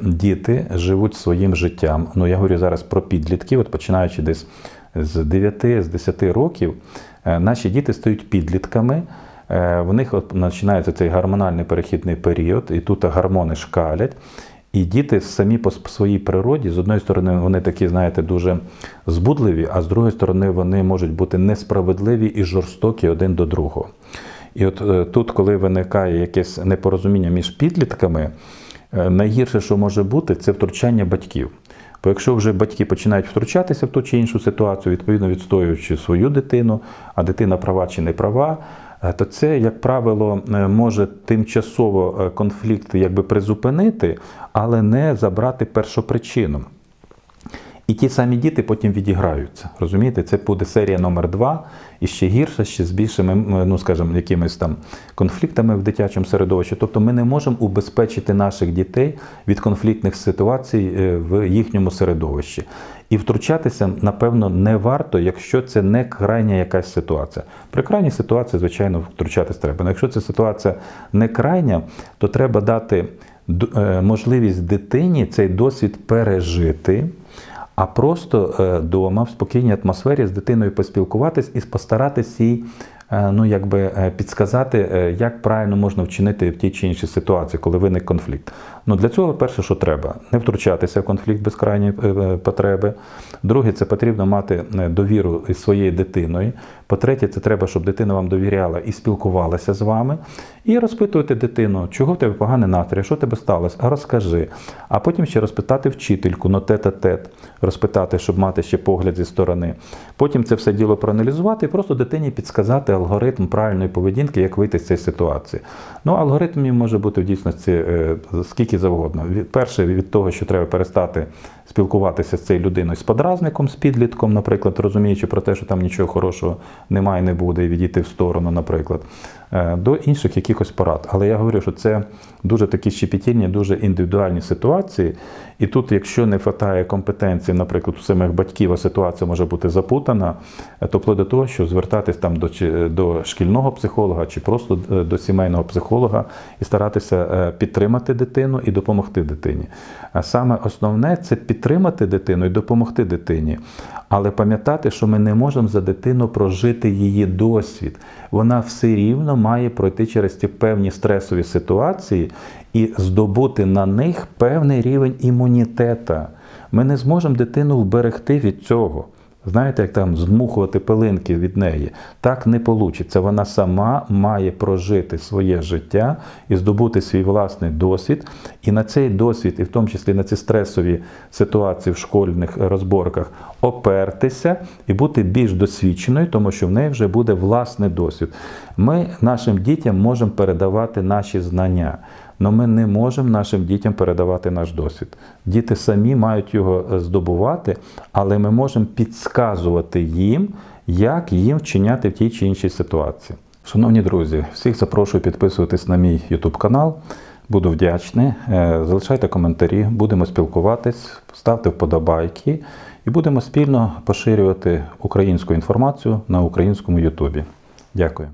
Діти живуть своїм життям. Ну я говорю зараз про підлітків, от починаючи десь з 9 з 10 років, е, наші діти стають підлітками. е, В них от починається цей гормональний перехідний період, і тут гормони шкалять. І діти самі по своїй природі, з одної сторони, вони такі, знаєте, дуже збудливі, а з другої сторони, вони можуть бути несправедливі і жорстокі один до другого. І от е, тут, коли виникає якесь непорозуміння між підлітками, найгірше, що може бути, це втручання батьків. Бо якщо вже батьки починають втручатися в ту чи іншу ситуацію, відповідно відстоюючи свою дитину, а дитина права чи не права, е, то це, як правило, е, може тимчасово е, конфлікт якби призупинити, але не забрати першопричину. І ті самі діти потім відіграються. Розумієте, це буде серія номер два, і ще гірше, ще з більшими, ну скажімо, якимись там конфліктами в дитячому середовищі. Тобто ми не можемо убезпечити наших дітей від конфліктних ситуацій е, в їхньому середовищі. І втручатися, напевно, не варто, якщо це не крайня якась ситуація. При крайній ситуації, звичайно, втручатись треба. Але якщо ця ситуація не крайня, то треба дати е, можливість дитині цей досвід пережити а просто вдома в спокійній атмосфері з дитиною поспілкуватись і постаратись їй е, ну, якби, е, підсказати, е, як правильно можна вчинити в тій чи іншій ситуації, коли виник конфлікт. Ну, для цього перше, що треба, не втручатися в конфлікт без крайньої е, е, потреби. Друге, це потрібно мати е, довіру із своєю дитиною. По-третє, це треба, щоб дитина вам довіряла і спілкувалася з вами. І розпитувати дитину, чого в тебе поганий настрій, що тебе сталося, а розкажи. А потім ще розпитати вчительку, ну тет-а-тет, розпитати, щоб мати ще погляд зі сторони. Потім це все діло проаналізувати і просто дитині підсказати алгоритм правильної поведінки, як вийти з цієї ситуації. Ну, алгоритмів може бути в дійсності е, скільки завгодно. Перше, від того, що треба перестати спілкуватися з цією людиною, з подразником, з підлітком, наприклад, розуміючи про те, що там нічого хорошого немає, не буде, і відійти в сторону, наприклад, е, до інших якихось порад. Але я говорю, що це дуже такі щепетільні, дуже індивідуальні ситуації. І тут, якщо не вистачає компетенції, наприклад, у самих батьків, а ситуація може бути запутана, е, то вплоть до того, що звертатись там до, до шкільного психолога чи просто е, до сімейного психолога і старатися е, підтримати дитину і допомогти дитині. А саме основне це підтримати дитину і допомогти дитині. Але пам'ятати, що ми не можемо за дитину прожити її досвід. Вона все рівно має пройти через ті певні стресові ситуації і здобути на них певний рівень імунітета. Ми не зможемо дитину вберегти від цього. Знаєте, як там здмухувати пилинки від неї. Так не вийде. Вона сама має прожити своє життя і здобути свій власний досвід. І на цей досвід, і в тому числі на ці стресові ситуації в школьних розборках, опертися і бути більш досвідченою, тому що в неї вже буде власний досвід. Ми нашим дітям можемо передавати наші знання. Але ми не можемо нашим дітям передавати наш досвід. Діти самі мають його е, здобувати, але ми можемо підсказувати їм, як їм вчиняти в тій чи іншій ситуації. Шановні друзі, всіх запрошую підписуватись на мій YouTube канал. Буду вдячний. Е, Залишайте коментарі, будемо спілкуватись, ставте вподобайки і будемо спільно поширювати українську інформацію на українському Ютубі. Дякую.